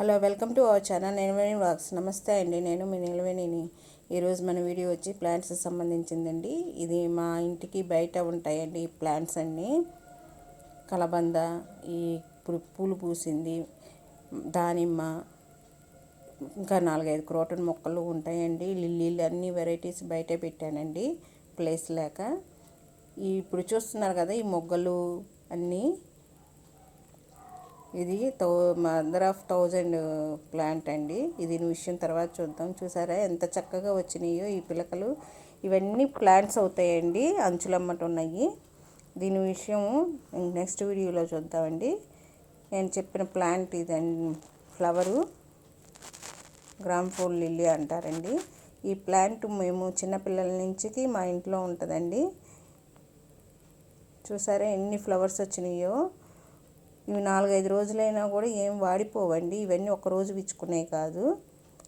Hello welcome to our channel. Nilaveni wax నమస్తే అండి. నేను మీ నిలవేణిని. ఈరోజు మన వీడియో వచ్చి ప్లాంట్స్ సంబంధించిందండి. ఇది మా ఇంటికి బయట ఉంటాయండి ఈ ప్లాంట్స్ అన్నీ. కలబంద ఈ పూలు పూసింది దానిమ్మ ఇంకా నాలుగైదు క్రోటన్ మొక్కలు ఉంటాయండి. లిల్లీలు అన్ని వెరైటీస్ బయట పెట్టానండి. ప్లేస్ లేక. ఇప్పుడు చూస్తున్నారు కదా ఈ మొగ్గలు అన్నీ. ఇది థౌ మదర్ ఆఫ్ థౌజండ్ ప్లాంట్ అండి. ఇది విషయం తర్వాత చూద్దాం. చూసారా? ఎంత చక్కగా వచ్చినాయో ఈ పిలకలు. ఇవన్నీ ప్లాంట్స్ అవుతాయండి. అంచులమ్మట ఉన్నాయి దీని విషయం నెక్స్ట్ వీడియోలో చూద్దామండి. నేను చెప్పిన ప్లాంట్ ఇదండి. ఫ్లవరు గ్రామ్ఫోల్ లిల్లీ అంటారండి. ఈ ప్లాంట్ మేము చిన్నపిల్లల నుంచి మా ఇంట్లో ఉంటుందండి. చూసారా? ఎన్ని ఫ్లవర్స్ వచ్చినాయో. ఇవి నాలుగైదు రోజులైనా కూడా ఏం వాడిపోవండి. ఇవన్నీ ఒక రోజు విచ్చుకునే కాదు.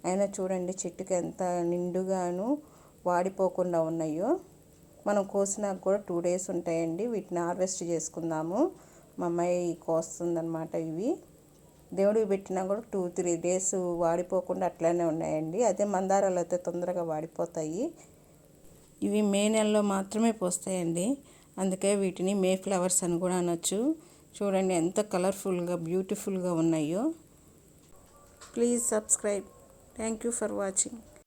అయినా చూడండి చెట్టుకి ఎంత నిండుగాను వాడిపోకుండా ఉన్నాయో. మనం కోసినాక కూడా టూ డేస్ ఉంటాయండి. వీటిని హార్వెస్ట్ చేసుకుందాము. మా అమ్మాయి కోస్తుందన్నమాట ఇవి. దేవుడికి పెట్టినా కూడా టూ త్రీ డేస్ వాడిపోకుండా అట్లానే ఉన్నాయండి. అదే మందారాలు అయితే తొందరగా వాడిపోతాయి. ఇవి మే నెలలో మాత్రమే పోస్తాయండి. అందుకే వీటిని మే ఫ్లవర్స్ అని కూడా అనొచ్చు. చూడండి ఎంత కలర్ఫుల్గా బ్యూటిఫుల్గా ఉన్నాయో. Please subscribe. Thank you for watching.